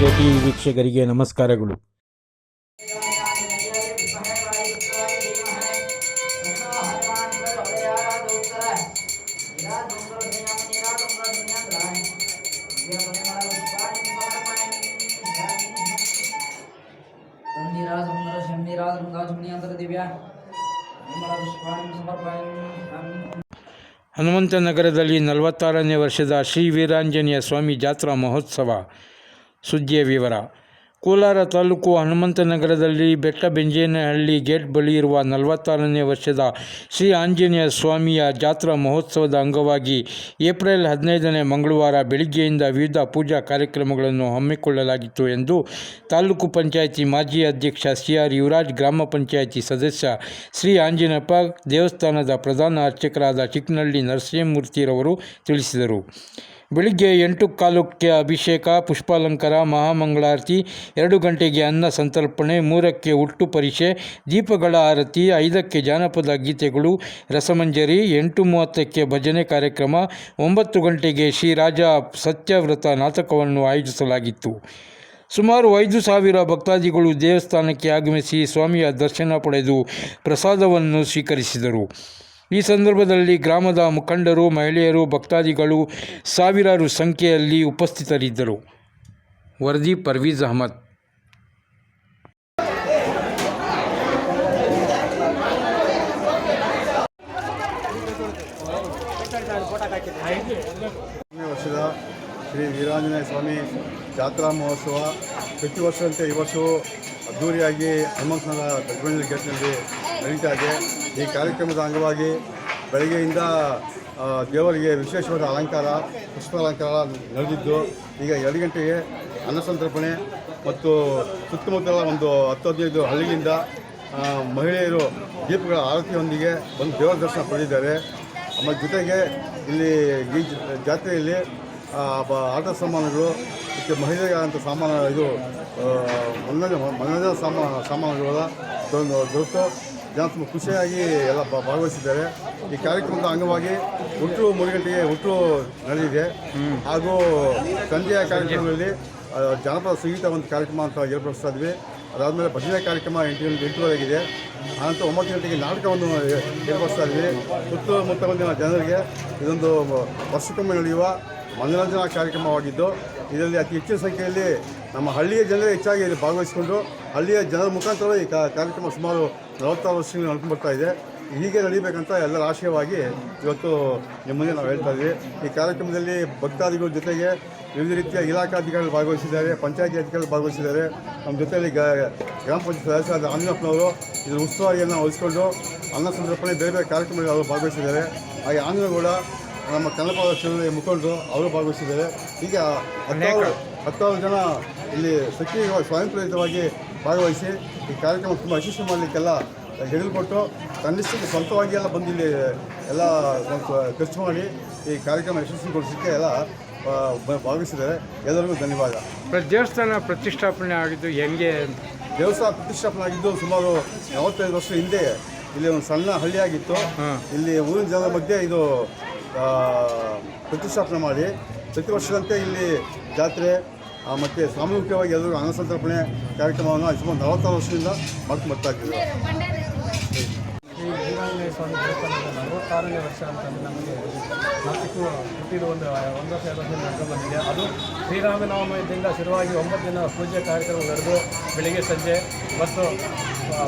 ಜ್ಯೋತಿ ವೀಕ್ಷಕರಿಗೆ ನಮಸ್ಕಾರಗಳು. ಹನುಮಂತ ನಗರದಲ್ಲಿ ನಲವತ್ತಾರನೇ ವರ್ಷದ ಶ್ರೀ ವೀರಾಂಜನೇಯ ಸ್ವಾಮಿ ಜಾತ್ರಾ ಮಹೋತ್ಸವ ಸುದ್ದಿಯ ವಿವರ. ಕೋಲಾರ ತಾಲೂಕು ಹನುಮಂತನಗರದಲ್ಲಿ ಬೆಟ್ಟ ಬೆಂಜೇನಹಳ್ಳಿ ಗೇಟ್ ಬಳಿ ಇರುವ ನಲವತ್ತಾರನೇ ವರ್ಷದ ಶ್ರೀ ಆಂಜನೇಯ ಸ್ವಾಮಿಯ ಜಾತ್ರಾ ಮಹೋತ್ಸವದ ಅಂಗವಾಗಿ ಏಪ್ರಿಲ್ ಹದಿನೈದನೇ ಮಂಗಳವಾರ ಬೆಳಿಗ್ಗೆಯಿಂದ ವಿವಿಧ ಪೂಜಾ ಕಾರ್ಯಕ್ರಮಗಳನ್ನು ಹಮ್ಮಿಕೊಳ್ಳಲಾಗಿತ್ತು ಎಂದು ತಾಲೂಕು ಪಂಚಾಯಿತಿ ಮಾಜಿ ಅಧ್ಯಕ್ಷ ಸಿ ಆರ್ ಯುವರಾಜ್, ಗ್ರಾಮ ಪಂಚಾಯಿತಿ ಸದಸ್ಯ ಶ್ರೀ ಆಂಜನೇಯಪ್ಪ ದೇವಸ್ಥಾನದ ಪ್ರಧಾನ ಅರ್ಚಕರಾದ ಚಿಕ್ಕನಹಳ್ಳಿ ನರಸಿಂಹಮೂರ್ತಿರವರು ತಿಳಿಸಿದರು. ಬೆಳಿಗ್ಗೆ ಎಂಟು ಕಾಲಕ್ಕೆ ಅಭಿಷೇಕ, ಪುಷ್ಪಾಲಂಕಾರ, ಮಹಾಮಂಗಳಾರತಿ, ಎರಡು ಗಂಟೆಗೆ ಅನ್ನ ಸಂತರ್ಪಣೆ, ಮೂರಕ್ಕೆ ಹುಟ್ಟು ಪರಿಷೆ ದೀಪಗಳ ಆರತಿ, ಐದಕ್ಕೆ ಜಾನಪದ ಗೀತೆಗಳು, ರಸಮಂಜರಿ, ಎಂಟು ಮೂವತ್ತಕ್ಕೆ ಭಜನೆ ಕಾರ್ಯಕ್ರಮ, ಒಂಬತ್ತು ಗಂಟೆಗೆ ಶ್ರೀರಾಜ ಸತ್ಯವ್ರತ ನಾಟಕವನ್ನು ಆಯೋಜಿಸಲಾಗಿತ್ತು. ಸುಮಾರು ಐದು ಸಾವಿರ ಭಕ್ತಾದಿಗಳು ದೇವಸ್ಥಾನಕ್ಕೆ ಆಗಮಿಸಿ ಸ್ವಾಮಿಯ ದರ್ಶನ ಪಡೆದು ಪ್ರಸಾದವನ್ನು ಸ್ವೀಕರಿಸಿದರು. ಈ ಸಂದರ್ಭದಲ್ಲಿ ಗ್ರಾಮದ ಮುಖಂಡರು, ಮಹಿಳೆಯರು, ಭಕ್ತಾದಿಗಳು ಸಾವಿರಾರು ಸಂಖ್ಯೆಯಲ್ಲಿ ಉಪಸ್ಥಿತರಿದ್ದರು. ವರದಿ ಪರ್ವೀಜ್ ಅಹಮದ್. ವರ್ಷದ ಶ್ರೀ ವೀರಾಂಜನೇಯ ಸ್ವಾಮಿ ಜಾತ್ರಾ ಮಹೋತ್ಸವ. ಪ್ರತಿ ವರ್ಷದಂತೆ ಈ ವರ್ಷವೂ ಅದ್ದೂರಿಯಾಗಿ ಹನುಮಂತನಗರ ಗೇಟ್ನಲ್ಲಿ ನಡೀತಾ ಇದೆ. ಈ ಕಾರ್ಯಕ್ರಮದ ಅಂಗವಾಗಿ ಬೆಳಗ್ಗೆಯಿಂದ ದೇವರಿಗೆ ವಿಶೇಷವಾದ ಅಲಂಕಾರ ಪುಷ್ಪಾಲಂಕಾರ ನಡೆದಿದ್ದು, ಈಗ ಎರಡು ಗಂಟೆಗೆ ಅನ್ನಸಂತರ್ಪಣೆ ಮತ್ತು ಸುತ್ತಮುತ್ತಲ ಒಂದು ಹತ್ತು ಹದಿನೈದು ಹಳ್ಳಿಯಿಂದ ಮಹಿಳೆಯರು ದೀಪಗಳ ಆರತಿಯೊಂದಿಗೆ ಬಂದು ದೇವರ ದರ್ಶನ ಪಡೆದಿದ್ದಾರೆ. ಆಮೇಲೆ ಜೊತೆಗೆ ಇಲ್ಲಿ ಈ ಜಾತ್ರೆಯಲ್ಲಿ ಆಟ ಸಾಮಾನುಗಳು ಮತ್ತು ಮಹಿಳೆಯರಂಥ ಸಾಮಾನು ಇದು ಮನೋರಂಜನೆ ಮನೋರಂಜನಾ ಸಾಮಾನು ಸಾಮಾನುಗಳ ದೊರೆತು. ಜನ ಖುಷಿಯಾಗಿ ಎಲ್ಲ ಭಾಗವಹಿಸಿದ್ದಾರೆ. ಈ ಕಾರ್ಯಕ್ರಮದ ಅಂಗವಾಗಿ ಹುಟ್ಟು ಮೂರು ಗಂಟೆಗೆ ಹುಟ್ಟು ನಡೆದಿದೆ. ಹಾಗೂ ಸಂಜೆಯ ಕಾರ್ಯಕ್ರಮದಲ್ಲಿ ಜನಪದ ಸಂಗೀತ ಒಂದು ಕಾರ್ಯಕ್ರಮ ಅಂತ ಏರ್ಪಡಿಸ್ತಾ ಇದ್ವಿ. ಅದಾದಮೇಲೆ ಭಜನೆ ಕಾರ್ಯಕ್ರಮ ಎಂಟು ಎಂಟುವರೆಗಿದೆ ಆನಂತರ ಒಂಬತ್ತು ಗಂಟೆಗೆ ನಾಟಕವನ್ನು ಏರ್ಪಡಿಸ್ತಾ ಇದ್ವಿ. ಸುತ್ತಮುತ್ತಲಿನ ಜನರಿಗೆ ಇದೊಂದು ವರ್ಷಕ್ಕೊಮ್ಮೆ ನಡೆಯುವ ಮನೋರಂಜನಾ ಕಾರ್ಯಕ್ರಮವಾಗಿದ್ದು, ಇದರಲ್ಲಿ ಅತಿ ಹೆಚ್ಚಿನ ಸಂಖ್ಯೆಯಲ್ಲಿ ನಮ್ಮ ಹಳ್ಳಿಯ ಜನರೇ ಹೆಚ್ಚಾಗಿ ಇಲ್ಲಿ ಭಾಗವಹಿಸಿಕೊಂಡು ಹಳ್ಳಿಯ ಜನರ ಮುಖಾಂತರ ಈ ಕಾರ್ಯಕ್ರಮ ಸುಮಾರು ನಲವತ್ತಾರು ವರ್ಷದಿಂದ ನಡ್ಕೊಂಡು ಬರ್ತಾ ಇದೆ. ಹೀಗೆ ನಡೀಬೇಕಂತ ಎಲ್ಲರ ಆಶಯವಾಗಿ ಇವತ್ತು ನಿಮ್ಮನ್ನೇ ನಾವು ಹೇಳ್ತಾ ಇದ್ದೀವಿ ಈ ಕಾರ್ಯಕ್ರಮದಲ್ಲಿ ಭಕ್ತಾದಿಗಳ ಜೊತೆಗೆ ವಿವಿಧ ರೀತಿಯ ಇಲಾಖಾಧಿಕಾರಿಗಳು ಭಾಗವಹಿಸಿದ್ದಾರೆ, ಪಂಚಾಯತಿ ಅಧಿಕಾರಿಗಳು ಭಾಗವಹಿಸಿದ್ದಾರೆ. ನಮ್ಮ ಜೊತೆಯಲ್ಲಿ ಗ್ರಾಮ ಪಂಚಾಯತ್ ಸದಸ್ಯರಾದ ಆಂಜನಪ್ಪನವರು ಇದರ ಉಸ್ತುವಾರಿಯನ್ನು ವಹಿಸಿಕೊಂಡು ಅನ್ನ ಸಂದರ್ಪಣೆ ಬೇರೆ ಬೇರೆ ಕಾರ್ಯಕ್ರಮಗಳಲ್ಲಿ ಅವರು ಭಾಗವಹಿಸಿದ್ದಾರೆ. ಹಾಗೆ ಆಂಜನಗೌಡ ನಮ್ಮ ಕನ್ನಡ ಮುಖಂಡರು ಅವರು ಭಾಗವಹಿಸಿದ್ದಾರೆ. ಈಗ ಹತ್ತಾರು ಜನ ಇಲ್ಲಿ ಸಕ್ರಿಯವಾಗಿ ಸ್ವಯಂಪ್ರೇರಿತವಾಗಿ ಭಾಗವಹಿಸಿ ಈ ಕಾರ್ಯಕ್ರಮ ತುಂಬ ಯಶಸ್ವಿ ಮಾಡಲಿಕ್ಕೆಲ್ಲ ಕೊಟ್ಟು ತನ್ನಿಷ್ಟಕ್ಕೆ ಸ್ವಂತವಾಗಿ ಎಲ್ಲ ಬಂದು ಇಲ್ಲಿ ಎಲ್ಲ ಖರ್ಚು ಮಾಡಿ ಈ ಕಾರ್ಯಕ್ರಮ ಯಶಸ್ವಿಗೊಳಿಸಲಿಕ್ಕೆ ಎಲ್ಲ ಭಾಗವಹಿಸಿದ್ದಾರೆ. ಎಲ್ಲರಿಗೂ ಧನ್ಯವಾದ. ದೇವಸ್ಥಾನ ಪ್ರತಿಷ್ಠಾಪನೆ ಆಗಿದ್ದು ಹೆಂಗೆ ದೇವಸ್ಥಾನ ಪ್ರತಿಷ್ಠಾಪನೆ ಆಗಿದ್ದು ಸುಮಾರು ನಲವತ್ತೈದು ವರ್ಷ ಹಿಂದೆ ಇಲ್ಲಿ ಒಂದು ಸಣ್ಣ ಹಳ್ಳಿಯಾಗಿತ್ತು. ಇಲ್ಲಿ ಊರಿನ ಜನರ ಮಧ್ಯೆ ಇದು ಪ್ರತಿಷ್ಠಾಪನೆ ಮಾಡಿ. ಪ್ರತಿ ವರ್ಷದಂತೆ ಇಲ್ಲಿ ಜಾತ್ರೆ ಮತ್ತು ಸಾಮೂಹಿಕವಾಗಿ ಎಲ್ಲರೂ ಅನ್ನಸಂತರ್ಪಣೆ ಕಾರ್ಯಕ್ರಮವನ್ನು ಸುಮಾರು ನಲವತ್ತಾರು ವರ್ಷದಿಂದ ಮಾಡ್ಕೊಂಡು ಬರ್ತಾ ಇದ್ದೀವಿ. ಶ್ರೀ ಸ್ವಾಮಿ ದೇವಸ್ಥಾನದ ನಲವತ್ತಾರನೇ ವರ್ಷ ಅಂತ ನಮಗೆ ನಾಲ್ಕು, ಹುಟ್ಟಿದ ಒಂದು ಒಂದು ವರ್ಷ, ಎರಡು ವರ್ಷದಿಂದ ನಡೆದು ಬಂದಿದೆ. ಅದು ಶ್ರೀರಾಮನವಮಿಯಿಂದ ಶುರುವಾಗಿ ಒಂಬತ್ತು ದಿನ ಪೂಜೆ ಕಾರ್ಯಕ್ರಮ ನಡೆದು ಬೆಳಿಗ್ಗೆ ಸಂಜೆ ಮತ್ತು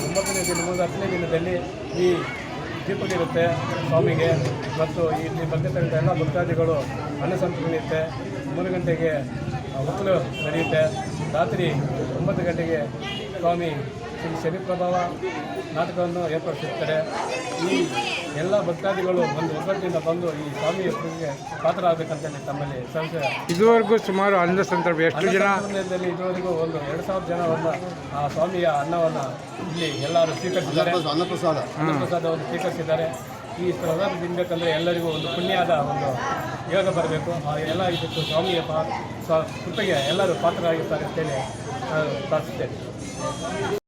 ಒಂಬತ್ತನೇ ದಿನ ಮುಂದೆ ಹತ್ತನೇ ದಿನದಲ್ಲಿ ಈ ದೀಪಗಿರುತ್ತೆ ಸ್ವಾಮಿಗೆ ಮತ್ತು ಇಲ್ಲಿ ಬಂದಿರ್ತಕ್ಕಂಥ ಎಲ್ಲ ಭಕ್ತಾದಿಗಳು ಅನ್ನಸಂತರ್ಪಣೆ ಇರುತ್ತೆ. ಮೂರು ಗಂಟೆಗೆ ಹೊತ್ತಲು ನಡೆಯುತ್ತೆ. ರಾತ್ರಿ ಒಂಬತ್ತು ಗಂಟೆಗೆ ಸ್ವಾಮಿ ಶ್ರೀ ಶನಿ ಪ್ರಭಾವ ನಾಟಕವನ್ನು ಏರ್ಪಡಿಸುತ್ತಾರೆ. ಈ ಎಲ್ಲ ಭಕ್ತಾದಿಗಳು ಒಂದು ಒಗ್ಗಟ್ಟಿನಿಂದ ಬಂದು ಈ ಸ್ವಾಮಿಯ ಪೂಜೆಗೆ ಪಾತ್ರರಾಗಬೇಕಂತೇಳಿ ತಮ್ಮಲ್ಲಿ ಸಂಶಯ ಇದುವರೆಗೂ ಸುಮಾರು ಅನ್ನ ಸಂದರ್ಭ ಎಷ್ಟು ಜನ? ಸಮಯದಲ್ಲಿ ಇದುವರೆಗೂ ಒಂದು ಎರಡು ಸಾವಿರ ಜನವನ್ನು ಆ ಸ್ವಾಮಿಯ ಅನ್ನವನ್ನು ಇಲ್ಲಿ ಎಲ್ಲರೂ ಸ್ವೀಕರಿಸಿದ್ದಾರೆ. ಅನ್ನಪ್ರಸಾದ. ಅನ್ನಪ್ರಸಾದವನ್ನು ಸ್ವೀಕರಿಸಿದ್ದಾರೆ. ಈ ಪ್ರಸಾದ ತಿನ್ನಬೇಕಂದ್ರೆ ಎಲ್ಲರಿಗೂ ಒಂದು ಪುಣ್ಯದ ಒಂದು ಯೋಗ ಬರಬೇಕು. ಎಲ್ಲ ಇದಕ್ಕೂ ಸ್ವಾಮಿಯ ಪಾ ಕೃಪೆಗೆ ಎಲ್ಲರೂ ಪಾತ್ರರಾಗಿರ್ತಾರೆ ಅಂತೇಳಿ ಪ್ರಾರ್ಥಿಸ್ತೇನೆ.